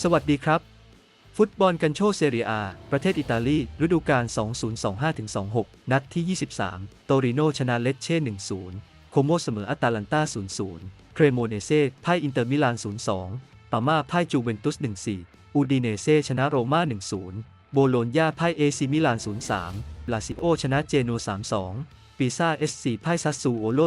สวัสดีครับ ฟุตบอลกันโชเซเรียอา ประเทศอิตาลี ฤดูกาล 2025-26 นัดที่ 23 โตริโนชนะเลตเช่ 1-0 โคโมเสมออัตาลันตา 0-0 เครโมเนเซ่พ่ายอินเตอร์มิลาน 0-2 ปาม่าพ่ายจูเวนตุส 1-4 อูดิเนเซ่ชนะโรม่า 1-0 โบโลญญาพ่ายเอซิมิลาน 0-3 ลาซิโอชนะเจโน 3-2ปีซ่าเอสซีพ่ายซัสซูโอโล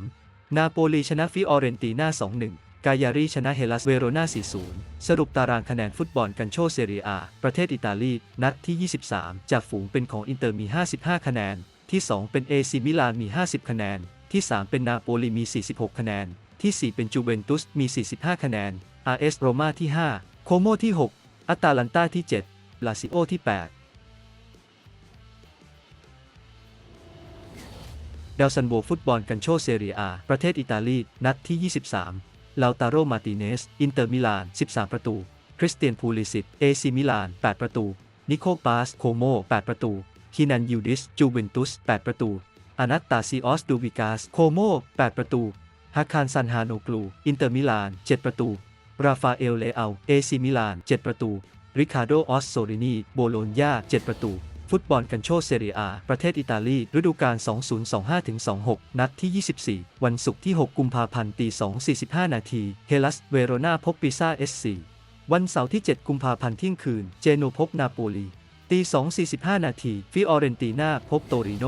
1-3 นาโปลีชนะฟิออเรนติน่า2-1 กายารีชนะเฮลัสเวโรนา 4-0 สรุปตารางคะแนนฟุตบอลกันโชเซเรียอาประเทศอิตาลี นัดที่ 23 จากฝูงเป็นของอินเตอร์มี 55 คะแนน ที่ 2 เป็นเอซิมิลานมี 50 คะแนน ที่ 3 เป็นนาโปลีมี 46 คะแนน ที่ 4 เป็นจูเวนตุสมี 45 คะแนน RS โรม่าที่ 5 โคโมที่ 6อัตาลันตาที่ 7 ลาซิโอที่8ดาวซันโบฟุตบอลกันโชเซเรียอาประเทศอิตาลี นัดที่ 23 ลาวตาโรมาติเนส อินเตอร์มิลาน 13 ประตู คริสเตียนพูลิสิต เอซิมิลาน 8 ประตู นิโคปาส โคโม 8 ประตูคีนันยูดิส จูเวนตุส 8 ประตู อนัตตาซิออส ดูวิกาส โคโม 8 ประตูฮักคานซันฮาโกลู อินเตอร์มิลาน 7 ประตู ราฟาเอล เลอาเอซิมิลาน 7 ประตู ริคาโด ออสโซรินี โบโลญญา 7 ประตู ฟุตบอลกันโชเซเรียอาประเทศอิตาลี ฤดูกาล 2025-26 นัดที่ 24 วันศุกร์ที่ 6 กุมภาพันธ์ตี2.45 นาที เฮลัส เวโรนาพบปิซ่าเอสซีวันเสาร์ที่ 7 กุมภาพันธ์เที่ยงคืน เจโนพบนาโปลี ตี 2.45 นาที ฟิออเรนติน่าพบโตริโน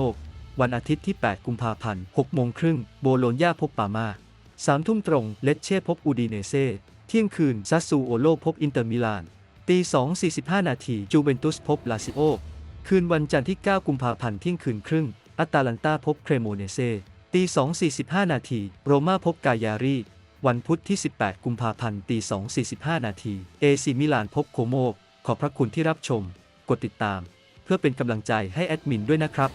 วันอาทิตย์ที่ 8 กุมภาพันธ์ 6 โมงครึ่ง โบโลญญาพบปามา3ทุ่มตรง เลตเช่พบอูดิเนเซ่เที่ยงคืนซัสซูโอโลพบอินเตอร์มิลานตี 2.45 นาที จูเวนตุสพบลาซิโอ คืนวันจันทร์ที่ 9 กุมภาพันธ์เที่ยงคืนครึ่งอัตาลันตาพบเครโมเนเซตี 2.45 นาที โรม่าพบกายารี วันพุธที่ 18 กุมภาพันธ์ตี 2.45 นาที เอซิมิลานพบโคโม ขอบพระคุณที่รับชม กดติดตาม เพื่อเป็นกำลังใจให้แอดมินด้วยนะครับ